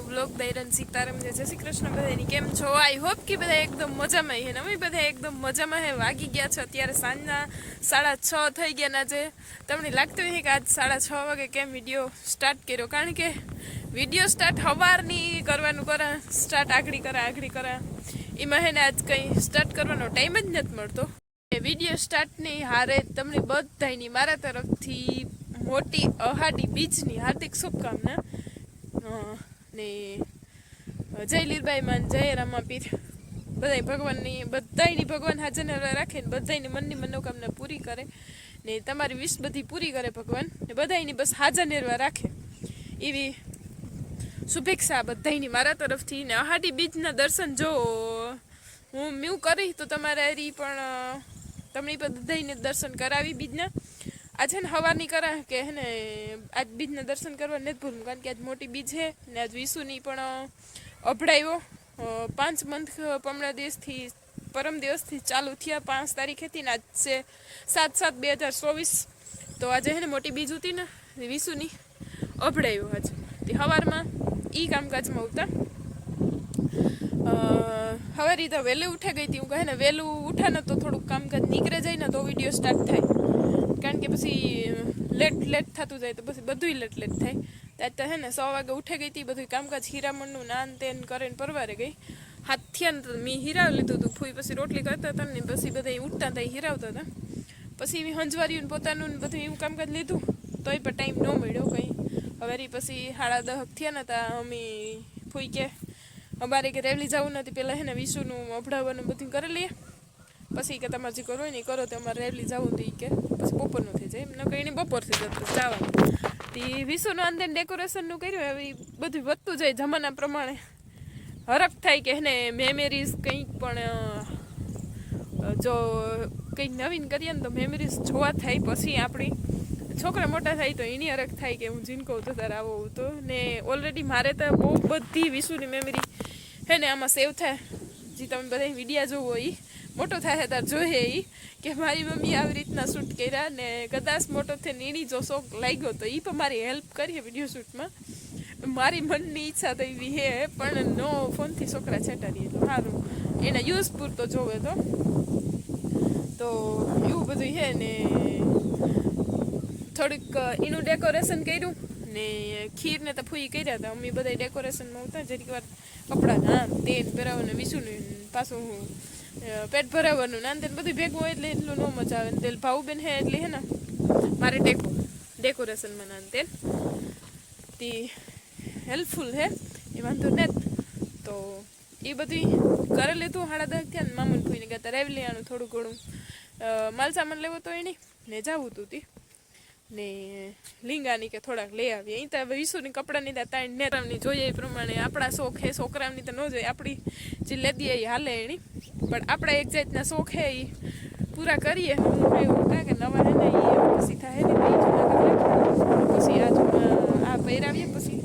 New blog દૈરન Sitaram જય શ્રી કૃષ્ણ બધાની કેમ છો? આઈ હોપ કે બધા એકદમ મજામાં છે ને? અમે બધા એકદમ મજામાં હે. વાગી ગયા છે અત્યારે સાંજના સાડા છ થઈ ગયા ના જે તમને લાગતું હોય કે આજ સાડા છ વાગે કેમ વીડિયો સ્ટાર્ટ કર્યો? કારણ કે વીડિયો સ્ટાર્ટ સવારની કરવાનું કરે સ્ટાર્ટ આગળી કરે આગળી કરે. એમાં હે ને આજ કંઈ સ્ટાર્ટ કરવાનો ટાઈમ જ નથી મળતો. વીડિયો સ્ટાર્ટની હારે તમને બધાની મારા તરફથી મોટી અહાડી બીજની હાર્દિક શુભકામના. ને જય લીલબાઈ માન, જય રામાપીર બધાય ભગવાનની, બધાયની ભગવાન હાજર રાખે ને બધાયની મનની મનોકામના પૂરી કરે ને તમારી વિશ બધી પૂરી કરે ભગવાન ને બધાયની બસ હાજર નિર્વા રાખે. એવી શુભેચ્છા બધાયની મારા તરફથી ને અહાડી બીજના દર્શન જો હું, મ્યુ કરી તો તમારે પણ તમને બધાયને દર્શન કરાવી બીજના. આજે ને હવાની કરા કે હે ને, આજ બીજના દર્શન કરવા નથી ભૂલું કારણ કે આજ મોટી બીજ છે ને આજ વિશુની પણ અભડાયો પાંચ મંથ પમણા દિવસથી, પરમ દિવસથી ચાલુ થયા, પાંચ તારીખેથી ને આજ છે સાત સાત બે હજાર ચોવીસ. તો આજે હે ને મોટી બીજ હતી ને વિશુની અભડાયો આજ. તે સવારમાં ઈ કામકાજમાં ઉતા હવે રીતે વહેલી ઉઠે ગઈ હતી. હું કહે ને, વહેલું ઉઠે ને તો થોડુંક કામકાજ નીકળે જાય ને તો વીડિયો સ્ટાર્ટ થાય. કારણ કે પછી લેટ લેટ થતું જાય તો પછી બધુંય લેટ લેટ થાય. ત્યાં તો હે ને સો વાગે ઉઠે ગઈ હતી બધું કામકાજ હીરામણનું નાન તેન કરીને પરવારે ગઈ. હાથ થયા ને તો મેં હીરાવી લીધું હતું ફૂઈ પછી રોટલી કરતા હતા ને પછી બધા ઉઠતા હતા હીરાવતા હતા. પછી મેં હંજવાર્યું પોતાનું બધું એવું કામકાજ લીધું, તોય પણ ટાઈમ ન મળ્યો કંઈ. હવે પછી સાડા દહક થયા નતા અમે ફૂઈ કે, અમારે કે રેવલી જવું નથી પહેલાં હે ને વિશુનું અભડાવવાનું બધું કરી લઈએ. પછી કે તમારે જે કરવું હોય ને એ કરો તો અમારે રેલી જવું તો એ કે. પછી બપોરનું થઈ જાય એમને કંઈ બપોરથી જતું જવાનું. તે વિશુનું અંદર ડેકોરેશનનું કર્યું ઈ બધું વધતું જાય જમાના પ્રમાણે. હરખ થાય કે એને મેમરીઝ કંઈક પણ જો કંઈક નવીન કરીએ ને તો મેમરીઝ જોવા થાય પછી આપણી. છોકરા મોટા થાય તો એની હરખ થાય કે હું જીનકો તો તારે આવો તો. ને ઓલરેડી મારે તો બહુ બધી વિશુની મેમરી હે ને આમાં સેવ થાય. જે તમે બધા વિડીયા જોવો એ મોટો થાય ત્યારે જોઈએ એ કે મારી મમ્મી આવી રીતના શૂટ કર્યા ને કદાચ મોટો થઈને એની જો શોખ લાગ્યો તો એ પણ મારી હેલ્પ કરીએ વીડિયો શૂટમાં મારી મનની ઈચ્છા તો એવી હે પણ નો ફોનથી છોકરા છેટાડીએ તો સારું એના યુઝ પૂરતો જોવે તો. તો એવું બધું છે ને થોડુંક એનું ડેકોરેશન કર્યું ને ખીરને તો ફૂઈ કર્યા હતા. મમ્મી બધા ડેકોરેશનમાં ઉતા જરીક વાર કપડાં ના તેલ પહેરાવવાનું વિશુનું પાછું અ, પેટ ભરાવવાનું. ને તેલ બધું ભેગું હોય એટલે એટલું ન મજા આવે. ને તેલ ભાવબેન હે એટલે હે ને, મારે ડેકો, ડેકોરેશનમાં નાન તેલ. તે હેલ્પફુલ હે, એ વાંધો ને તો એ બધું કરે લીધું હાડા દસ થયા ને મામન ફૂઈને ગયા રેવી લેવાનું થોડું ઘણું. માલ સામાન લેવો તો એની ને જાવું તું તી. ને લીંગાની કે થોડાક લઈ આવીએ. અહીં તો હવે વિશુની કપડાની તો તાણ નેરામની જોઈએ એ પ્રમાણે. આપણા શોખ હે છોકરાની તો ન જોઈએ. આપણી જે લેતી એ હાલે એની. પણ આપણા એક જાતના શોખ હે એ પૂરા કરીએ. હું એવું કાં કે નવા હે ને પછી થાય ને પછી આ આ પહેરાવીએ. પછી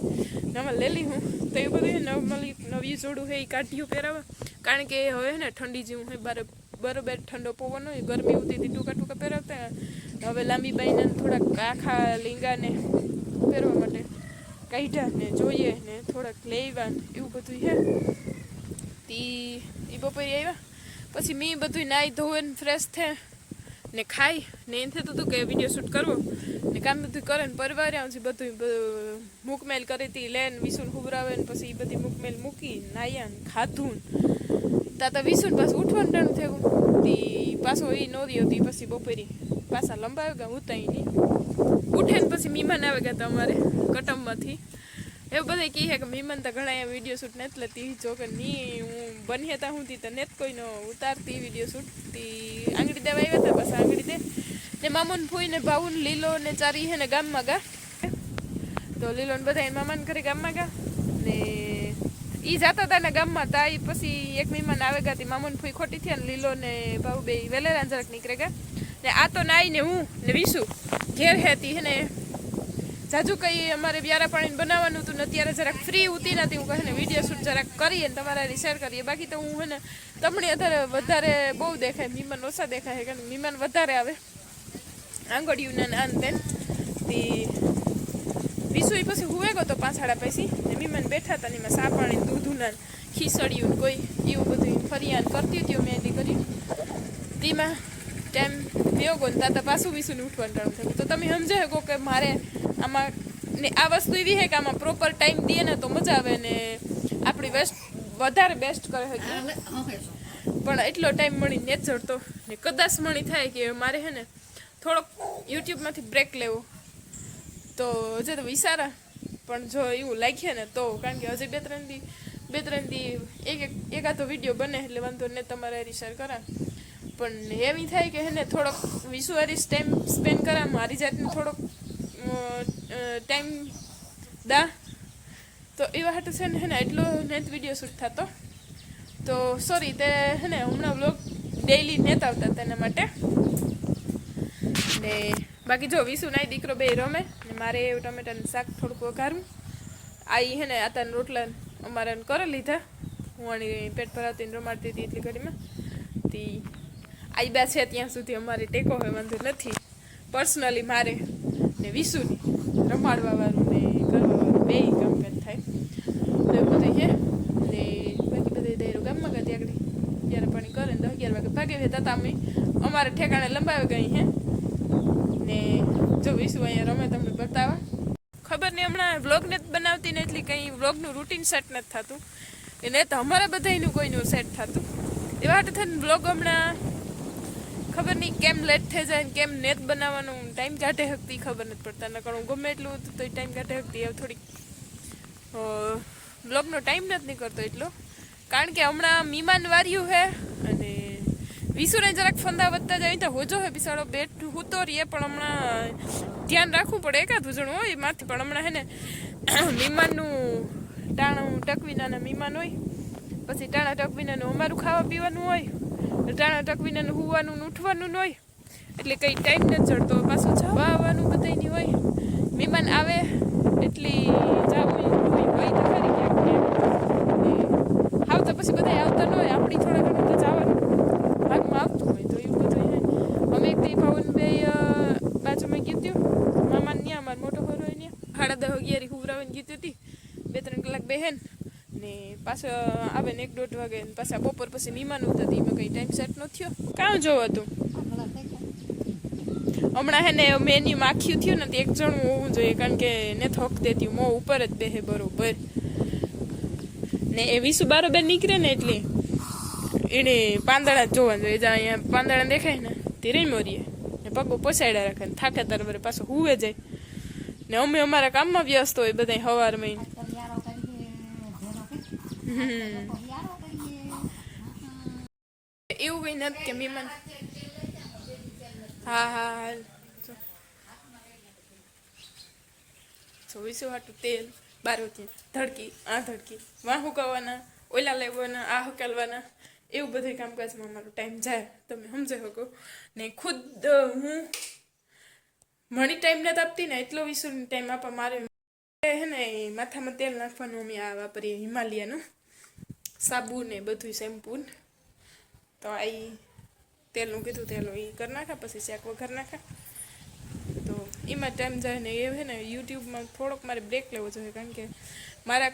નવા લેલી હું તો એ બધું નવમલી નવી જોડું હે એ કાઢ્યું પહેરાવા કારણ કે હવે હે ને ઠંડી જેવું હોય બારે બરોબર ઠંડો પવન હોય, ગરમી ઉતી હતી, ટૂંકા ટૂંકા પહેરાવતા હવે લાંબી બાઈને થોડાક આખા લીંગાને પહેરવા માટે કાઢ્યા ને જોઈએ ને થોડાક લેવા એવું બધું છે. તી એ બપોરે આવ્યા. પછી મેં બધું નાહી ધોઈને ફ્રેશ થયા. ને ખાઈ, ને એમ થતું હતું કે વીડિયો શૂટ કરવો. ને કામ બધું કરે ને પરવારે આવશે બધું મૂકમેલ કરી હતી લેન વિસુન ખુબરાવે ને પછી એ બધી મૂકમેલ મૂકી નાયા ને ખાધું તા તો વિસુન પાછું ઉઠવાનું ટાણું થયું તી પાછો એ નોરી હતી પછી બપોરી પાછા લંબાવે ગયા ઉતાઈ નહીં. ઉઠે ને પછી મહેમાન આવે ગયા તમારે કટમમાંથી. એવું બધા કહે કે મહેમાન તો ઘણા વીડિયો શૂટ નથી લેતી. જો કે નહીં, હું બની હતા હું તી નેત કોઈનો ઉતારતી વીડિયો શૂટ તી આંગળી દેવા આવ્યા હતા બસ આંગળી દે. ને મામુન ફૂઈને ને લીલો ને ચારી હે ને ગામમાં ગા. તો લીલો ને બધા મામાને ઘરે ગામમાં ગયા ને એ જતા હતા ને ગામમાં તા એ પછી એક મહેમાન આવે ગયા તી. મામુન ફૂઈ ખોટી થયા ને લીલો ને ભાવ બે વેલેરા જરાક નીકળે ગયા ને આ તો નાઈ ને હું ને વિશુ. ઘેર હેતી હે ને જાજુ કંઈ અમારે વ્યારા પાણી બનાવવાનું હતું ને અત્યારે જરાક ફ્રી ઉતી નથી. હું કહે વીડિયો શૂટ જરાક કરીએ ને તમારા શેર કરીએ. બાકી તો હું હે ને તમને અત્યારે વધારે બહુ દેખાય. મહેમાન ઓછા દેખાય કારણ મહેમાન વધારે આવે. આંગળીયું ને આન તેન તે વિસુ ઈ પછી હુવે ગયો તો પાછાડા પછી. ને મીમાન બેઠા હતા ને એમાં સાપાણી દૂધું ને ખીસડ્યું કોઈ એવું બધું ફરિયાદ કરતી હતી મેં એની કરી તેમાં ટાઈમ મેં ગયો ને તાતા પાછું વિસુને ઉઠવાનું ટાણું થયું. તો તમે સમજો શકો કે મારે આમાં ને આ વસ્તુ એવી છે કે આમાં પ્રોપર ટાઈમ દઈએ ને તો મજા આવે ને આપણી વેસ્ટ વધારે બેસ્ટ કરે છે પણ એટલો ટાઈમ મળી નેચર તો ને કદાચ મળી થાય કે મારે છે ને થોડોક યુટ્યુબમાંથી બ્રેક લેવો. તો હજે તો વિચારા. પણ જો એવું લાગીએ ને તો, કારણ કે હજી બે ત્રણ દી, બે ત્રણ દી એક એક એકાદો વીડિયો બને એટલે વાંધો ને તમારે શેર કરા પણ એવી થાય કે હેને થોડોક વિશ્વ ટાઈમ સ્પેન્ડ કરા મારી જાતને થોડોક ટાઈમ દા. તો એવા હાટુ છે ને હેને એટલો નેત વીડિયો શૂટ થતો. તો સોરી તે હે ને, હમણાં બ્લોગ ડેઈલી નેત આવતા તેના માટે. ને બાકી જો, વિસુ નાય દીકરો બે રમે, ને મારે એવું ટમેટાનું શાક થોડુંક વઘારું. આઈ હે ને, આતાને રોટલા અમારે કરી લીધા. હું આની પેટ ભરાવતી રમાડતી હતી એટલી ઘડીમાં. તી આઈ બા છે ત્યાં સુધી અમારે ટેકો હોય વાંધો નથી. પર્સનલી મારે. ને વિસુની રમાડવા વાળું ને કરવા વાળું બે કામકાજ થાય. તો એ બધું હે ને બાકી બધા દેરો ગામમાં ગયા ત્યાં આગળ. જ્યારે પાણી કરે ને તો અગિયાર વાગે ભાગે છે. તાતા અમે, અમારે ઠેકાણે લંબાવી ગઈ હે ને જો વિસુ અહીંયા રમે તમને બતાવવા. ખબર નહીં, હમણાં વ્લોગ ને બનાવતી ને એટલી કંઈ વ્લોગનું રૂટીન સેટ નથી થતું. એને તો અમારા બધાયનું કોઈનું સેટ થતું. એવા હાટે થઈને વ્લોગ હમણાં ખબર નહીં કેમ લેટ થઈ જાય કેમ નેત બનાવવાનું ટાઈમ કાઢે શકતી ખબર નથી પડતા. નકર હું ગમે એટલું હતું તો ટાઈમ કાઢે શકતી હવે થોડીક બ્લોગનો ટાઈમ નથી નીકળતો એટલો. કારણ કે હમણાં મીમાન વાર્યું હે અને વિસુને જરાક ફંદા વધતા જાય તો હોજો હે બિસાડો. બેટ હૂતો રહીએ, પણ હમણાં ધ્યાન રાખવું પડે એકાદ જણ હોય માથે પણ હમણાં હે ને, મીમાનનું ટાણું ટકવીનાના મીમાન હોય. પછી ટાણા ટકવીનાનું અમારું ખાવા પીવાનું હોય. ટાણા ટકવીને હુવાનું ઉઠવાનું ન હોય. એટલે કંઈ ટાઈમ નથી ચડતો, પાછું જવા આવવાનું બધાયની હોય. મહેમાન આવે, એટલી જવું હોય હોય તો ખરી ક્યાંક ક્યાંક. આવતા પછી બધા આવતા ન હોય, આપણી થોડા ઘણું તો જવાનું. ભાગમાં આવતું હોય તો એવું બધું અમે એક દી ભાવન બે બાજુમાં ગીત્યું મામાને ત્યાં અમારો મોટો હોય ત્યાં સાડા દસ અગિયારી હુવરાવીને ગીતી હતી. બે ત્રણ કલાક બેહેન પાછો આવે ને એક દોઢ વાગે પાછા બપોર પછી મહેમાન ઉતરતી એમાં કંઈ ટાઈમ સેટ ન થયો. કાં જોવો તું? હમણાં હે ને મેન્યુ માખ્યું થયું ને એક જણું હોવું જોઈએ, કારણ કે ને થોક દેતી, મો ઉપર જ બેહે બરોબર. ને એ વીસુ બારોબર નીકળે ને એટલે એને પાંદડા જોવા જોઈએ, જ્યાં અહીંયા પાંદડા દેખાય ને ધીરે મોરીએ ને પગો પોસાડ્યા રાખે ને થાકે તાર પાછો હુવે જાય. ને અમે અમારા કામમાં વ્યસ્ત હોય બધા હવારમાં એવું કઈ નથી કે મહેમાન હા હા. ચોવીસો હાટું તેલ બારોતી ધડકી, આ ધડકી. વાં હુકાવવાના ઓલા લેવાના આ હુકાલવાના. એવું બધું કામકાજમાં મારો ટાઈમ જાય. તમે સમજી શકો. ને ખુદ હું મણી ટાઈમ નથી આપતી ને એટલો વિસુ ટાઈમ આપવા મારે હે ને માથામાં તેલ નાખવાનું અમે આ વાપરીએ, હિમાલયાનું. સાબુ ને બધું શેમ્પૂ તો આ તેલનું કીધું તેલનું એ કરી નાખા, પછી શાક વઘાર નાખા. તો એમાં ટાઈમ જાય ને એ ને, યુટ્યુબમાં થોડોક મારે બ્રેક લેવો જોઈએ, કારણ કે મારા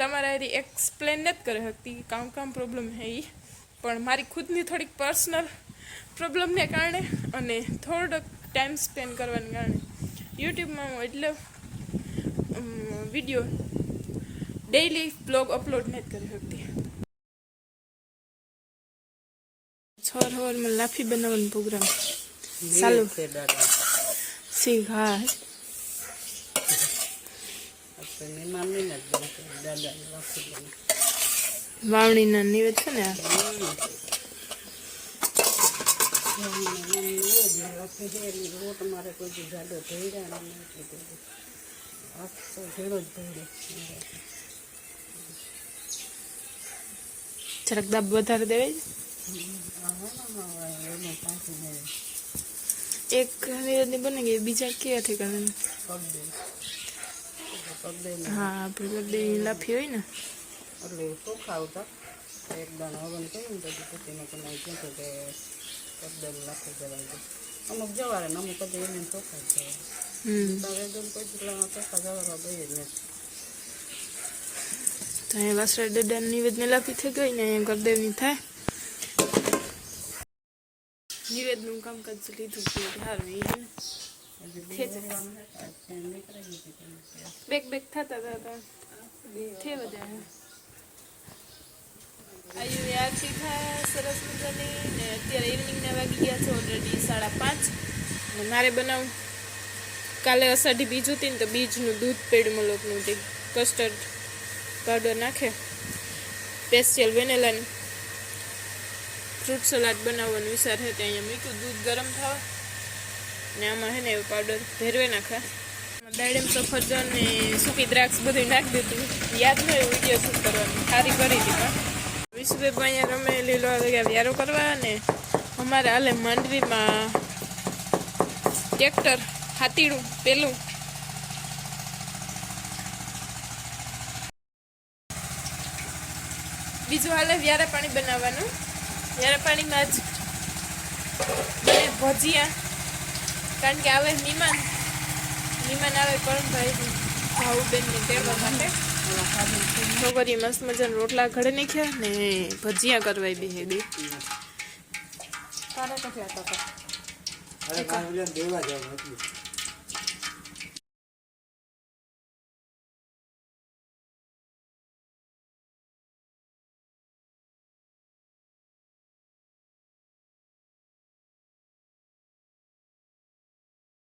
તમારા હારી એક્સપ્લેન નથી કરી શકતી કામ કામ પ્રોબ્લેમ હે એ પણ મારી ખુદની થોડીક પર્સનલ પ્રોબ્લેમને કારણે અને થોડોક ટાઈમ સ્પેન્ડ કરવાને કારણે, યુટ્યુબમાં હું એટલે વીડિયો ડેઈલી બ્લોગ અપલોડ નથી કરી શકતી છ હવારમાં લાફી બનાવવાનો પ્રોગ્રામ ચાલુ શીખ હા વાવણીના નિવેદ છે ને આ. જરાક દાબ વધારે દેવાય એક નિવેદની બની ગઈ બીજા કયા કરે હા આપણે બધી લાફી હોય ને. એટલે ચોખા આવતા એક દાણ હવન કર્યું ને પછી પછીનો કમાઈ કીધું કે કદલ લાખી જવાય અમુક જવારે ને અમુક કદી એને ચોખા જવાય. હમ. તારે કોઈ ચોખા જવાના દઈએ જ નથી. તો અહીંયા વાસરા ડડાની નિવેદને લાપી થઈ ગઈ ને અહીંયા ગરદેવની થાય. નિવેદનું કામકાજ લીધું છે સારું એ આ. બેક બેક થતા હતા ઠેવ જાય આયુ આરતી સરસ મજાની ને અત્યારે ઇવનિંગના વાગી ગયા છે ઓલરેડી સાડા પાંચ. ને મારે બનાવું. કાલે અષાઢી બીજ હતી ને તો બીજનું દૂધ પેડ લોકોનું તે કસ્ટર્ડ પાવડર નાખે. સ્પેશિયલ વેનેલાની ફ્રૂટ સલાડ બનાવવાનો વિચાર છે ત્યાં અહીંયા મીઠું દૂધ ગરમ થવા. ને આમાં હે ને પાવડર ભેરવે નાખે. દાડમ, સફરજન ને સૂકી દ્રાક્ષ બધું નાખી દીધું. યાદ ન હોય વીડિયો શૂટ કરવાનું. સારી કરી હતી પણ વિશ્વભાઈ અહીંયા રમે, લીલો વ્યારો કરવા ને અમારે હાલે માંડવીમાં ટ્રેક્ટર હાતીડું પેલું. બીજું હાલે વ્યારા પાણી બનાવવાનું. વ્યારા પાણીમાં જ બને ભજીયા. કારણ કે આવે મહેમાન મહેમાન આવે કરણભાઈ ભાવુબેન ને તેડવા માટે. છોકરી મસ્ત મજાના રોટલા ઘડે નાખ્યા ને ભજીયા કરવાય બે બે. તારે જવાનું હતું.